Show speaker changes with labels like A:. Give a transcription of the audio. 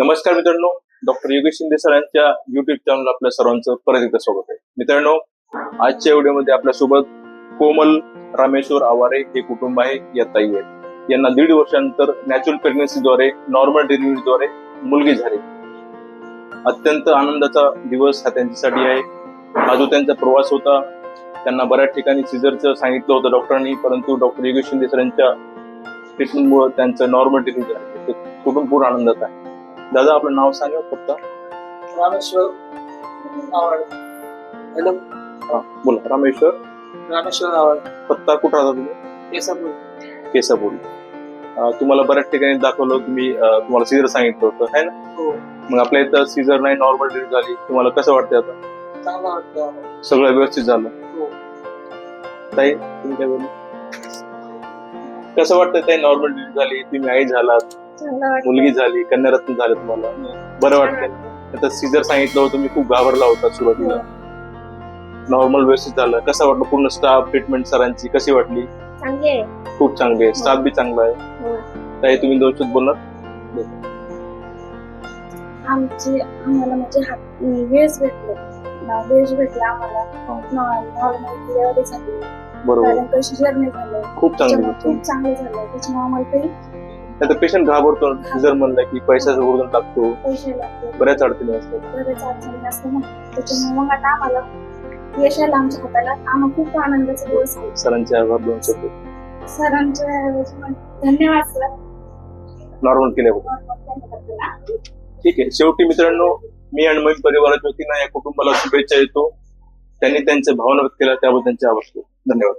A: नमस्कार मित्रांनो डॉक्टर योगेश शिंदे सरांच्या युट्यूब चॅनल आपल्या सर्वांचं परत एकदा स्वागत आहे. मित्रांनो आजच्या व्हिडिओमध्ये आपल्यासोबत कोमल रामेश्वर आवारे हे कुटुंब आहे या ताई आहेत. यांना दीड वर्षानंतर नॅचरल प्रेग्नन्सीद्वारे नॉर्मल डिलिव्हरीद्वारे मुलगी झाली. अत्यंत आनंदाचा दिवस हा त्यांच्यासाठी आहे. हा जो त्यांचा प्रवास होता. त्यांना बऱ्याच ठिकाणी सिझरचं सांगितलं होतं डॉक्टरांनी परंतु डॉक्टर योगेश शिंदे सरांच्या ट्रीटमेंटमुळे त्यांचं नॉर्मल डिलिव्हरी झाली. कुटुंब पूर्ण आनंदात आहे. दादा आपलं नाव सांगा फक्त.
B: रामेश्वर आवड हॅलो.
A: हा, बोला. रामेश्वर.
B: रामेश्वर आवड
A: पत्ता कुठं राहता तुम्ही?
B: केसापूर.
A: केसापूर. तुम्हाला बऱ्याच ठिकाणी दाखवलं तुम्ही अं, तुम्हाला सीझर सांगितलं होतं. है ना?
B: हो.
A: मग आपल्या इथं सीझर नाही नॉर्मल डिलिव्हरी झाली. तुम्हाला कसं वाटतं आता?
B: चांगलं वाटतं आम्हाला.
A: सगळं व्यवस्थित झालं.
B: हो.
A: ताई तुम्ही काय बोलू कसं वाटतं ताई? नॉर्मल डिलिव्हरी झाली तुम्ही आई झालात. मुलगी झाली कन्यारत्न झालं तुम्हाला. बरं वाटतं आता सीझर सांगितलं होतं तुम्ही खूप घाबरला होता सुरुवातीला. नॉर्मल व्यवस्थित झालं. कसं वाटलं पूर्ण स्टाफ ट्रीटमेंट सरांची कशी वाटली? खूप चांगली आहे. स्टाफ बी चांगला आहे.
C: हो.
A: ताई तुम्ही दोन शब्द बोलणार
C: आमची आम्हाला म्हणजे वेळच भेटले. भेटला आम्हाला. नॉर्मल डिलिव्हरी झाली
A: बरोबर.
C: कारण कशी जर्नी झालं.
A: खूप चांगली
C: त्याच्यामुळे
A: गोष्ट.
C: खूप चांगलं झालं. त्याच्यामुळे आम्हाला
A: पेशंट घाबरतो. सीझर म्हणलं की पैशाचं
C: पैसे लागले
A: बऱ्याच अडचणी असतात.
C: बरेच अडचणी असते ना. त्याच्यामुळे मग आता आम्हाला यश आलं आमच्या हाताला. आम्हाला खूप आनंदाचा दिवस आहे.
A: सरांचे आभार दोन शब्द
C: पण धन्यवाद सर.
A: नॉर्मल केल्याबद्दल. ठीक आहे. शेवटी मित्रांनो मी आणि माझ्या परिवाराच्या वतीनं या कुटुंबाला शुभेच्छा देतो. त्यांनी त्यांच्या भावना व्यक्त केल्या त्याबद्दल त्यांचे आभार धन्यवाद.